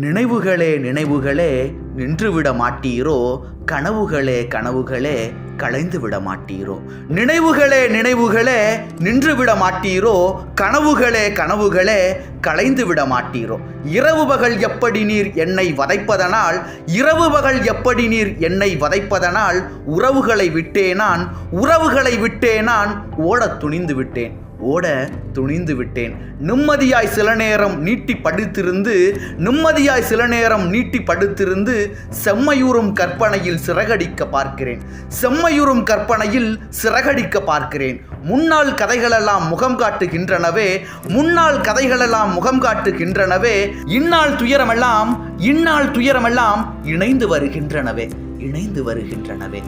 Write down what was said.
நினைவுகளே நினைவுகளே நின்றுவிட மாட்டீரோ? கனவுகளே கனவுகளே களைந்து விட மாட்டீரோ? நினைவுகளே நினைவுகளே நின்றுவிட மாட்டீரோ? கனவுகளே கனவுகளே களைந்து விட மாட்டீரோ? இரவு பகல் எப்படி நீர் என்னை வதைப்பதனால் இரவு பகல் எப்படி நீர் என்னை வதைப்பதனால் உறவுகளை விட்டே நான் உறவுகளை விட்டே நான் ஓடத் துணிந்து விட்டேன். ஓட துணிந்து விட்டேன். நிம்மதியாய் சில நேரம் நீட்டி படுத்திருந்து நிம்மதியாய் சில நேரம் நீட்டி படுத்திருந்து செம்மையூறும் கற்பனையில் சிறகடிக்க பார்க்கிறேன். செம்மையூறும் கற்பனையில் சிறகடிக்க பார்க்கிறேன். முன்னாள் கதைகளெல்லாம் முகம் காட்டுகின்றனவே முன்னாள் கதைகளெல்லாம் முகம் காட்டுகின்றனவே இந்நாள் துயரமெல்லாம் இந்நாள் துயரமெல்லாம் இணைந்து வருகின்றனவே இணைந்து வருகின்றனவே.